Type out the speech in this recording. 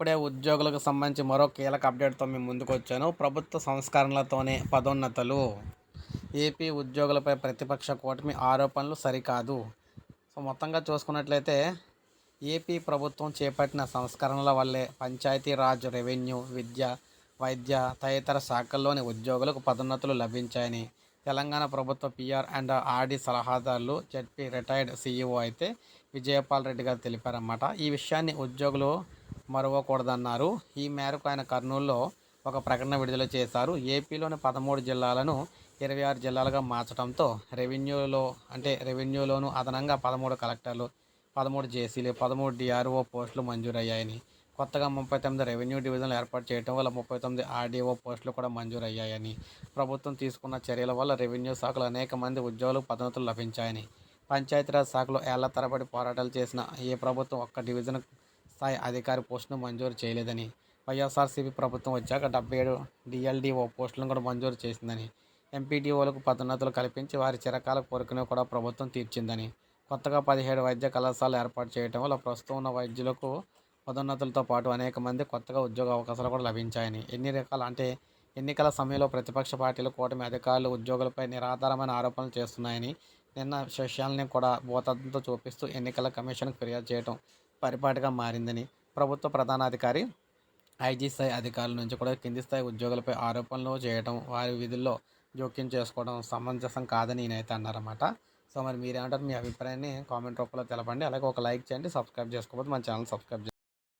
ఇప్పుడే ఉద్యోగులకు సంబంధించి మరో కీలక అప్డేట్తో మేము ముందుకు వచ్చాను. ప్రభుత్వ సంస్కరణలతోనే పదోన్నతలు. ఏపీ ఉద్యోగులపై ప్రతిపక్ష కూటమి ఆరోపణలు సరికాదు. సో మొత్తంగా చూసుకున్నట్లయితే ఏపీ ప్రభుత్వం చేపట్టిన సంస్కరణల వల్లే పంచాయతీరాజ్ రెవెన్యూ విద్య వైద్య తదితర శాఖల్లోని ఉద్యోగులకు పదోన్నతులు లభించాయని తెలంగాణ ప్రభుత్వ పిఆర్ అండ్ ఆర్డీ సలహాదారులు జడ్పీ రిటైర్డ్ సీఈఓ అయితే విజయపాల్ రెడ్డి గారు తెలిపారన్నమాట. ఈ విషయాన్ని ఉద్యోగులు మరవకూడదన్నారు. ఈ మేరకు ఆయన కర్నూలులో ఒక ప్రకటన విడుదల చేశారు. ఏపీలోని పదమూడు జిల్లాలను ఇరవై ఆరు జిల్లాలుగా మార్చడంతో రెవెన్యూలో అంటే రెవెన్యూలోను అదనంగా పదమూడు కలెక్టర్లు పదమూడు జేసీలు పదమూడు డిఆర్ఓ పోస్టులు మంజూరయ్యాయని. కొత్తగా ముప్పై తొమ్మిది రెవెన్యూ డివిజన్లు ఏర్పాటు చేయడం వల్ల ముప్పై తొమ్మిది ఆర్డీఓ పోస్టులు కూడా మంజూరయ్యాయని. ప్రభుత్వం తీసుకున్న చర్యల వల్ల రెవెన్యూ శాఖలో అనేక మంది ఉద్యోగులకు పదోన్నతులు లభించాయని. పంచాయతీరాజ్ శాఖలో ఏళ్ళ తరబడి పోరాటాలు చేసిన ఏ ప్రభుత్వం ఒక్క డివిజన్ స్థాయి అధికారి పోస్టును మంజూరు చేయలేదని వైఎస్ఆర్సీపీ ప్రభుత్వం వచ్చాక డెబ్బై ఏడు డిఎల్డిఓ పోస్టులను కూడా మంజూరు చేసిందని ఎంపీడీఓలకు పదోన్నతులు కల్పించి వారి చిరకాల కోరికను కూడా ప్రభుత్వం తీర్చిందని కొత్తగా పదిహేడు వైద్య కళాశాలలు ఏర్పాటు చేయడం వల్ల ప్రస్తుతం ఉన్న వైద్యులకు పదోన్నతులతో పాటు అనేక మంది కొత్తగా ఉద్యోగ అవకాశాలు కూడా లభించాయని ఎన్ని రకాల అంటే ఎన్నికల సమయంలో ప్రతిపక్ష పార్టీలు కూటమి అధికారులు ఉద్యోగులపై నిరాధారమైన ఆరోపణలు చేస్తున్నాయని నిన్న విషయాలని కూడా భూతత్వంతో చూపిస్తూ ఎన్నికల కమిషన్కు ఫిర్యాదు చేయడం పరిపాటిగా మారిందని ప్రభుత్వ ప్రధానాధికారి ఐజీ స్థాయి అధికారుల నుంచి కూడా కింది స్థాయి ఉద్యోగులపై ఆరోపణలు చేయడం వారి విధుల్లో జోక్యం చేసుకోవడం సమంజసం కాదని నేనైతే అన్నారన్నమాట. సో మరి మీరేమంటారు? మీ అభిప్రాయాన్ని కామెంట్ రూపంలో తెలపండి. అలాగే ఒక లైక్ చేయండి సబ్స్క్రైబ్ చేసుకోకపోతే మన ఛానల్ సబ్స్క్రైబ్ చేయండి.